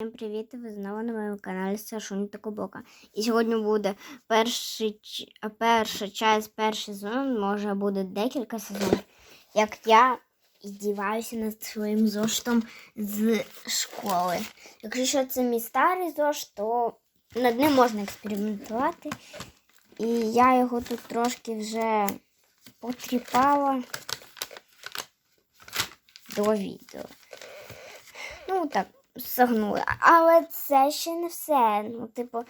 Всім привіт! Ви знову на моєму каналі Сашунь та Кубока. І сьогодні буде перший, перша часть, перший сезон, може буде декілька сезонів, як я здіваюся над своїм зоштом з школи. Якщо це мій старий зошт, то над ним можна експериментувати. І я його тут трошки вже потріпала до відео. Ну, так, согнули. Але це ще не все. Ну, типу,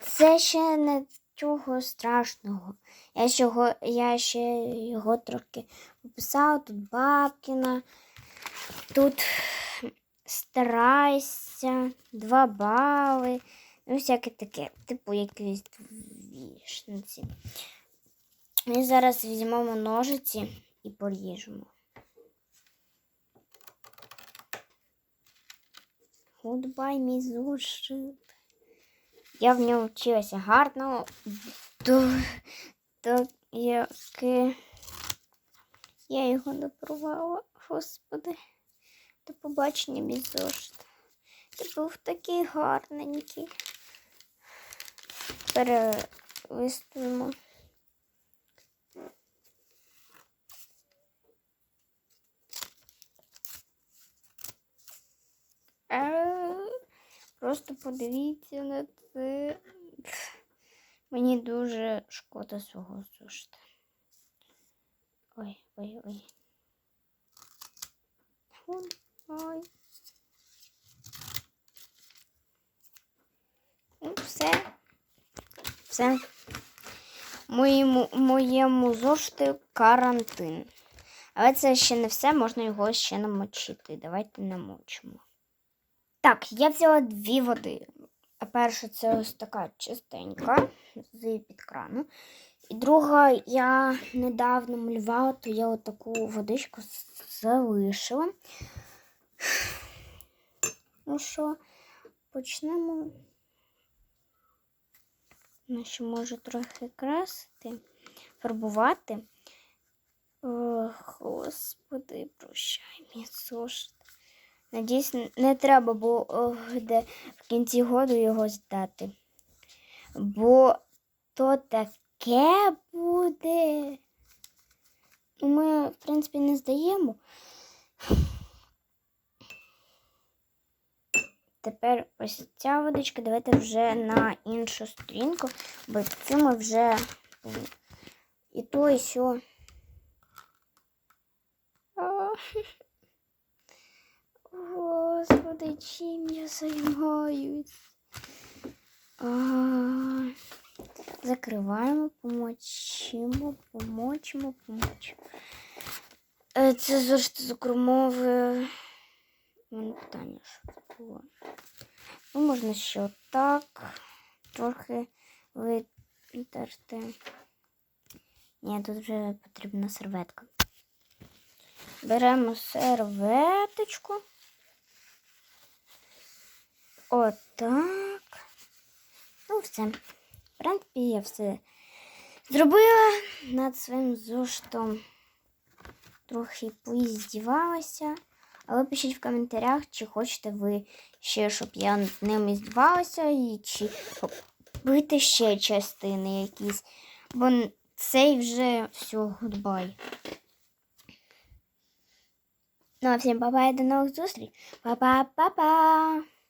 це ще не чого страшного. Я ще його, я ще його трохи описала. Тут Бабкіна, тут старайся, два бали. Ну, всяке таке, типу якісь вішниці. Ми зараз візьмемо ножиці і поріжемо. Гудбай, мій зошит. Я в нього вчилася гарно, до, до яке я його не порвала, господи. До побачення мій. Ти був такий гарненький. Перелистуємо. Просто подивіться на це. Мені дуже шкода свого зошита. Ой, ой, ой. Ой. Ну, все. Все. Моєму, моєму зошиту карантин. Але це ще не все, можна його ще намочити. Давайте намочимо. Так, я взяла дві води. Перша це ось така чистенька з під крану. І друга я недавно малювала, то я отаку водичку залишила. Ну що, почнемо. Ну, ще може трохи красити, фарбувати. Ох, господи, прощай, мій зошит. Надіюсь, не треба було в кінці году його здати. Бо то таке буде. Ми, в принципі, не здаємо. Тепер ось ця водичка, давайте вже на іншу сторінку, бо цю ми вже і то, і сьо. Господи, чим я займаюсь? А, Закриваємо, помочимо, помочимо, помочимо. Е, Це завжди з укромови. Мене що було. Ну, можна ще так. Трохи витерти. Ні, тут вже потрібна серветка. Беремо серветочку. Отак. Ну, все. В принципі, я все зробила над своїм зоштом. Трохи поіздівалася. Але пишіть в коментарях, чи хочете ви ще, щоб я над ними здівалася, і чи робити ще частини якісь. Бо цей вже все, гудбай. Ну а всім па-па до нових зустріч. Па-па-па-па!